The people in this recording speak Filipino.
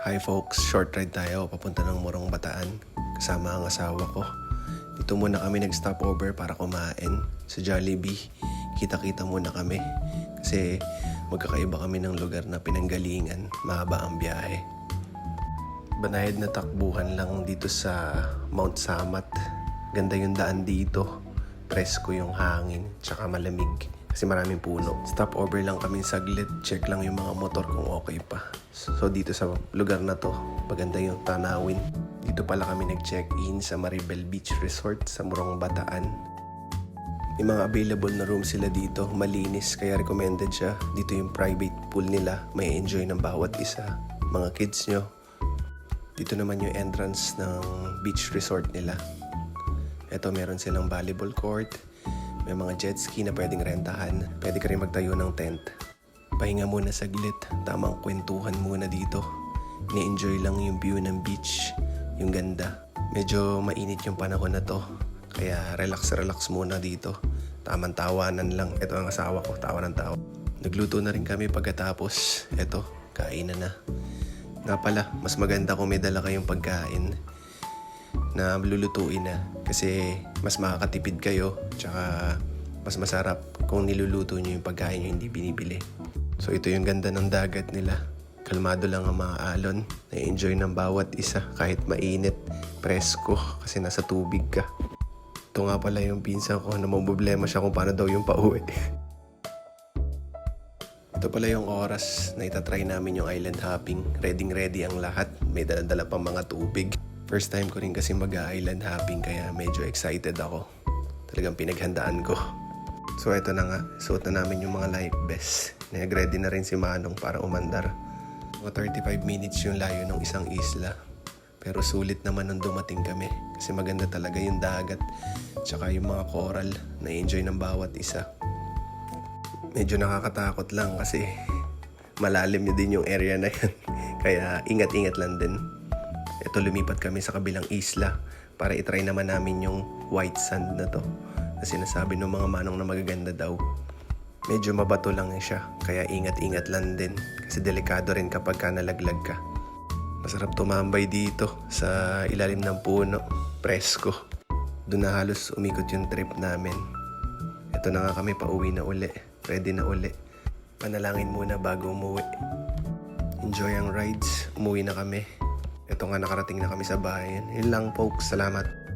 Hi folks, short ride tayo papunta ng Morong Bataan kasama ang asawa ko. Dito muna kami nag-stopover para kumain sa Jollibee. Kita-kita muna kami kasi magkakaiba kami ng lugar na pinanggalingan. Mahaba ang biyahe. Banayad na takbuhan lang dito sa Mount Samat. Ganda yung daan dito. Presko yung hangin, tsaka malamig. Kasi maraming puno. Stop over lang kami saglit. Check lang yung mga motor kung okay pa. So dito sa lugar na to, maganda yung tanawin. Dito pala kami nag-check-in sa Maribel Beach Resort sa Murong Bataan. May mga available na room sila dito, malinis, kaya recommended siya. Dito yung private pool nila, may enjoy ng bawat isa. Mga kids nyo. Dito naman yung entrance ng beach resort nila. Ito meron silang volleyball court, may mga jet ski na pwedeng rentahan, pwede ka rin magtayo ng tent. Pahinga muna saglit, tamang kwentuhan muna dito. Ni-enjoy lang yung view ng beach, yung ganda. Medyo mainit yung panahon na to, kaya relax-relax muna dito. Tamang tawanan lang. Ito ang asawa ko, tawa ng tawa. Nagluto na rin kami pagkatapos. Ito, kainan na. Nga pala, mas maganda kung may dala kayong pagkain na lulutuin na. Kasi mas makakatipid kayo, tsaka mas masarap kung niluluto nyo yung pagkain nyo hindi binibili. So ito yung ganda ng dagat nila. Kalmado lang ang mga alon. Na-enjoy ng bawat isa kahit mainit, presko kasi nasa tubig ka. Ito nga pala yung pinsan ko na problema siya kung paano daw yung pauwi. Ito pala yung oras na itatry namin yung island hopping. Ready ready ang lahat. May daladala pang mga tubig. First time ko rin kasi mag-island hopping kaya medyo excited ako. Talagang pinaghandaan ko. So ito na nga, suot na namin yung mga life vest. Nag-ready na rin si Manong para umandar. Mga 35 minutes yung layo ng isang isla. Pero sulit naman nung dumating kami kasi maganda talaga yung dagat tsaka yung mga coral na enjoy ng bawat isa. Medyo nakakatakot lang kasi malalim din yung area na yan. Kaya ingat-ingat lang din. Ito lumipat kami sa kabilang isla para itry naman namin yung white sand na to. Na sinasabi ng mga manong na magaganda daw. Medyo mabato lang siya, kaya ingat-ingat lang din. Kasi delikado rin kapag ka nalaglag ka. Masarap tumambay dito sa ilalim ng puno. Presko. Doon na halos umikot yung trip namin. Ito na nga kami pauwi na uli. Ready na uli. Panalangin muna bago umuwi. Enjoy ang rides. Umuwi na kami. Ito nga nakarating na kami sa bayan. Yun lang folks. Salamat.